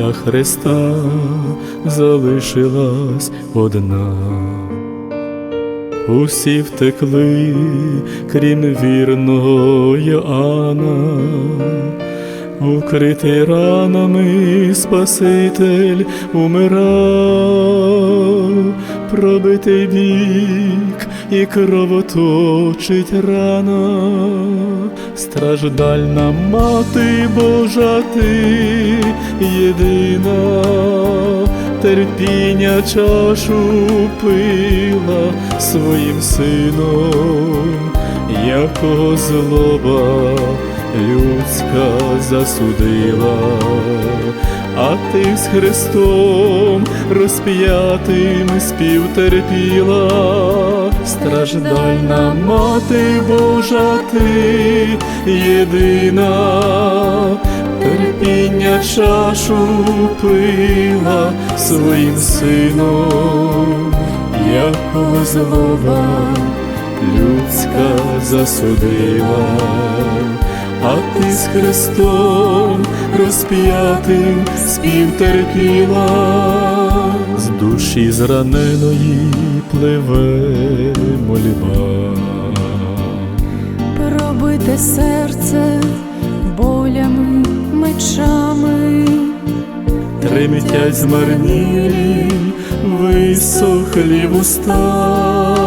Біля Христа залишилась одна. Усі втекли, крім вірного Йоанна, укритий ранами Спаситель умирав, пробитий бік і кровоточить рана, страждальна мати Божа ти єдина. Терпіння чашу пила своїм сином, якого злоба людська засудила, а ти з Христом розп'ятим співтерпіла, страждальна мати Божа ти єдина. Терпіння чашу пила своїм сином, якого злоба людська засудила, а ти з Христом розп'ятим співтерпіла, з душі зраненої пливе мольба. пробите серце болями, мечами, Тремтять змарнілі, висохлі вуста,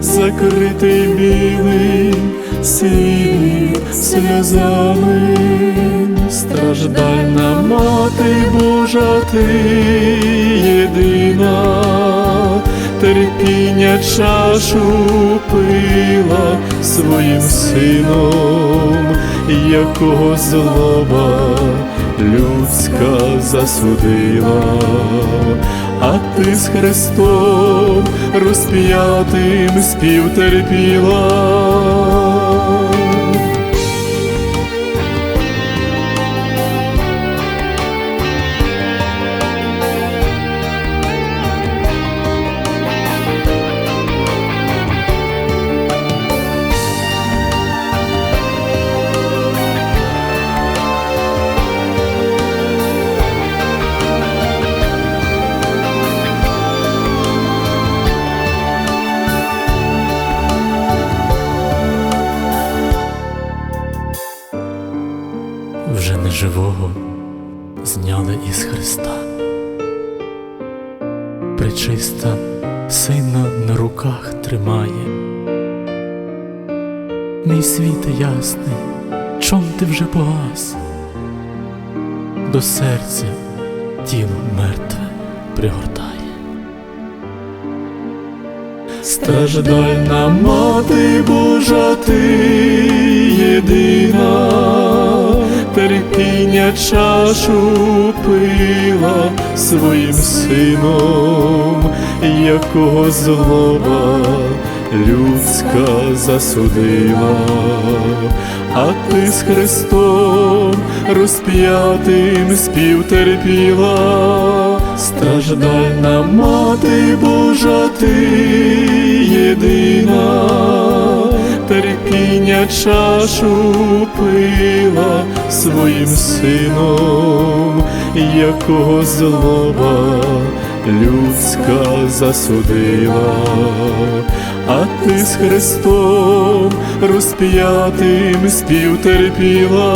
закритий білий світ сльозами, страждальна мати Божа ти єдина, терпіння чашу пила своїм сином, якого злоба людська засудила, а ти з Христом розп'ятим співтерпіла. Вже не живого зняли із Христа. Пречиста сина на руках тримає. Мій світ ясний, чом ти вже погас? До серця тіло мертве пригортає. Страждальна мати Божа ти єдина, чашу пила своїм сином, якого злоба людська засудила, а ти з Христом розп'ятим співтерпіла, страждальна мати Божа ти єдина, терпіння чашу пила своїм сином, якого злоба людська засудила, а ти з Христом розп'ятим співтерпіла.